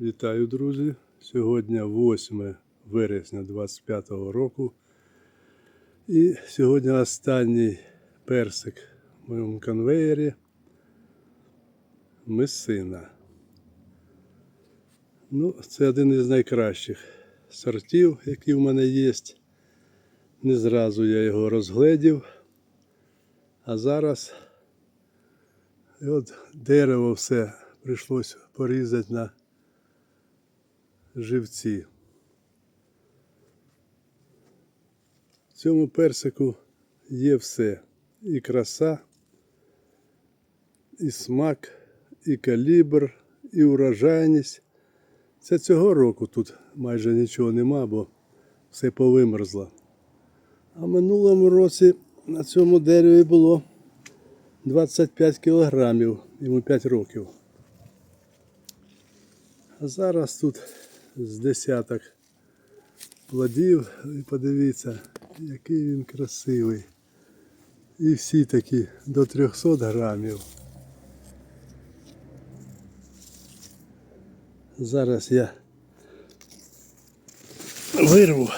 Вітаю, друзі! Сьогодні 8 вересня 25 року. І сьогодні останній персик в моєму конвеєрі Месина. Ну, це один із найкращих сортів, які в мене є. Не зразу я його розгледів. А зараз і от дерево все прийшлось порізати на живці. В цьому персику є все. І краса, і смак, і калібр, і урожайність. Це цього року тут майже нічого нема, бо все повимерзло. А минулому році на цьому дереві було 25 кілограмів, йому 5 років. А зараз тут з десяток плодів. І подивіться, який він красивий. І всі такі до 300 грамів. Зараз я вирву.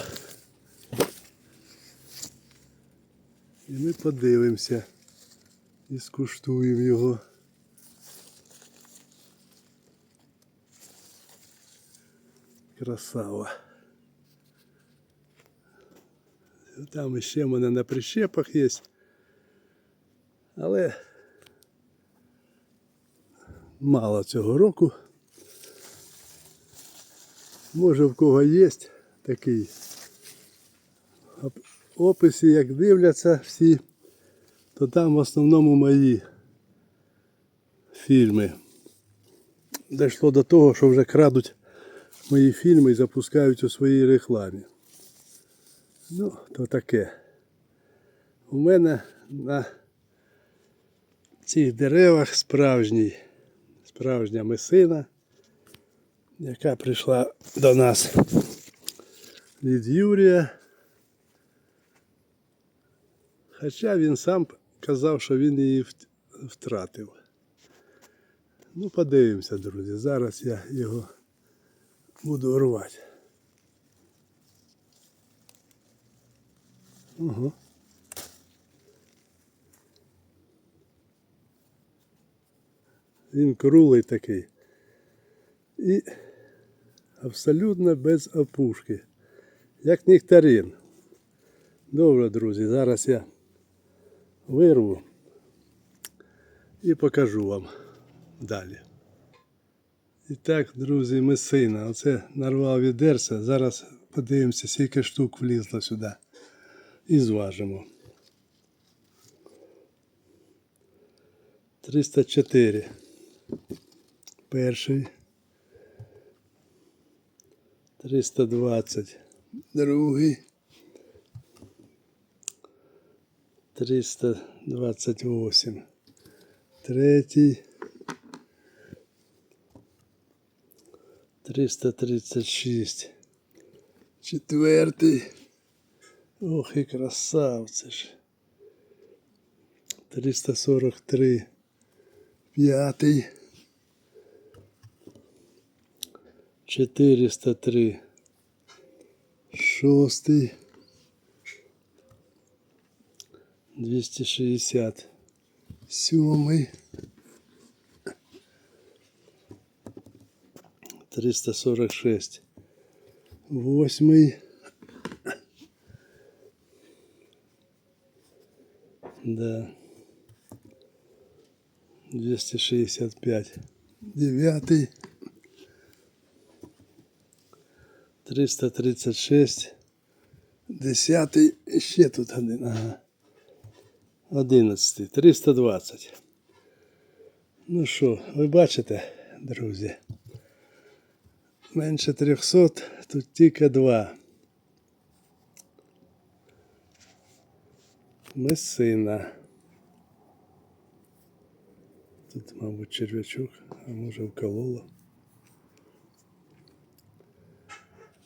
І ми подивимося і скуштуємо його. Красава. Там ще в мене на прищепах є. Але мало цього року. Може в кого є такий оп- описі, як дивляться всі, то там в основному мої фільми. Дійшло до того, що вже крадуть мої фільми і запускають у своїй рекламі. Ну, то таке. У мене на цих деревах справжній, справжня месина, яка прийшла до нас від Юрія. Хоча він сам казав, що він її втратив. Ну, подивимося, друзі. Зараз я його буду рвати. Ага. Він круглий такий. І абсолютно без опушки. Як нектарин. Добре, друзі, зараз я вирву і покажу вам далі. І так, друзі, месина. Оце нарвав відерця. Зараз подивимося, скільки штук влізло сюди. І зважимо. 304. Перший. 320. Другий. 328. Третій. 336. Четвертий. Ох і красавці ж. 343. П'ятий. 403. Шостий. 260. Сьомий. 346. Восьмий. Да. 265. Девятый. 336. Десятий. І Ще тут один. Ага. Одинадцятий. 320. Ну що, ви бачите, друзі? Менше 300, тут тільки два. Месина. Тут, мабуть, черв'ячок, а може вкололо.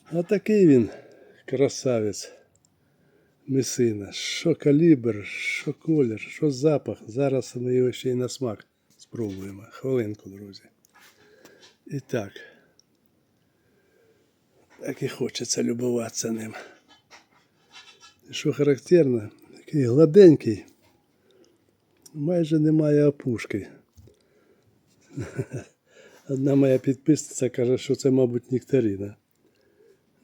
А такий він красавець. Месина. Що калібр, що колір, що запах. Зараз ми його ще й на смак спробуємо. Хвилинку, друзі. І так. Так і хочеться любуватися ним. Що характерно, такий гладенький, майже немає опушки. Одна моя підписниця каже, що це, мабуть, нектарина.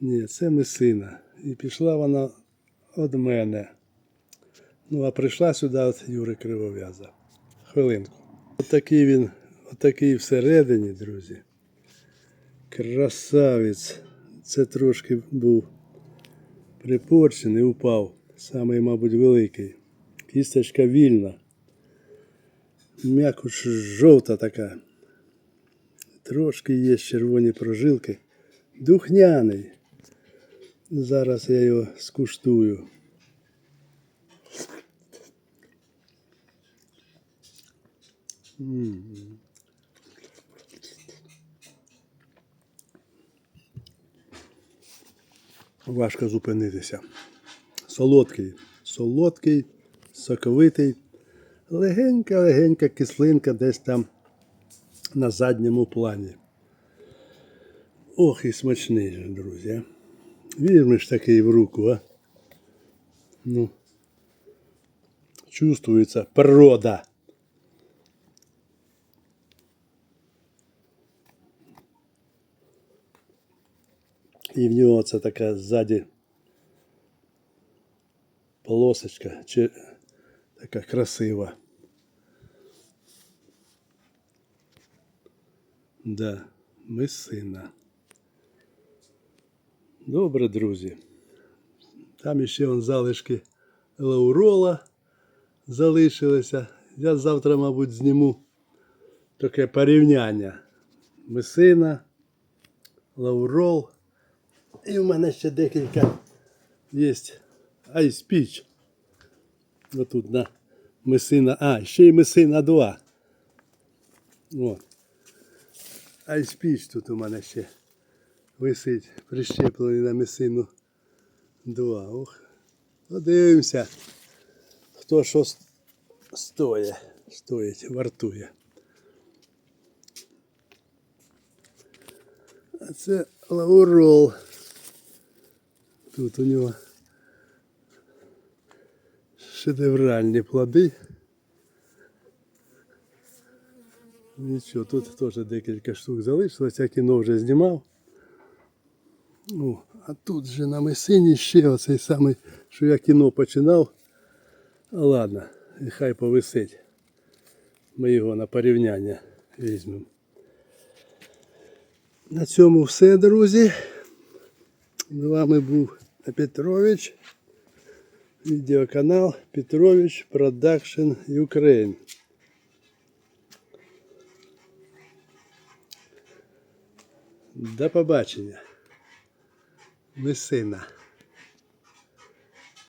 Ні, це месина. І пішла вона від мене. Ну, а прийшла сюди від Юри Кривов'яза. Хвилинку. Отакий він, отакий всередині, друзі. Красавець. Це трошки був припорчений, упав. Самий, мабуть, великий. Кісточка вільна. М'якуш жовта така. Трошки є червоні прожилки. Духняний. Зараз я його скуштую. М. Важко зупинитися. Солодкий, солодкий, соковитий, легенька-легенька кислинка десь там на задньому плані. Ох, і смачний друзі. а. Візьмеш такий в руку, а? Ну, чувствується природа. І в нього це така ззаді полосочка, чи така красива. Да, мисина. Добре, друзі. Там ще вон залишки лаурола залишилися. Я завтра, мабуть, зніму таке порівняння. Мисина, лаурол. І в мене ще декілька є айспіч. Отут на мисина. А, ще й мисина 2. О. Айспіч тут у мене ще висить, прищеплений на мисину 2. Ох. Подивимося, хто що стоїть, стоїть, вартує. А це лаурол. Тут у нього шедевральні плоди. Нічого, тут теж декілька штук залишилось, я кіно вже знімав. Ну, а тут же на Месині ще оцей самий, що я кіно починав. А ладно, хай повисить. Ми його на порівняння візьмемо. На цьому все, друзі. З вами був Петрович. Відеоканал Петрович Production Ukraine. До побачення. Месина.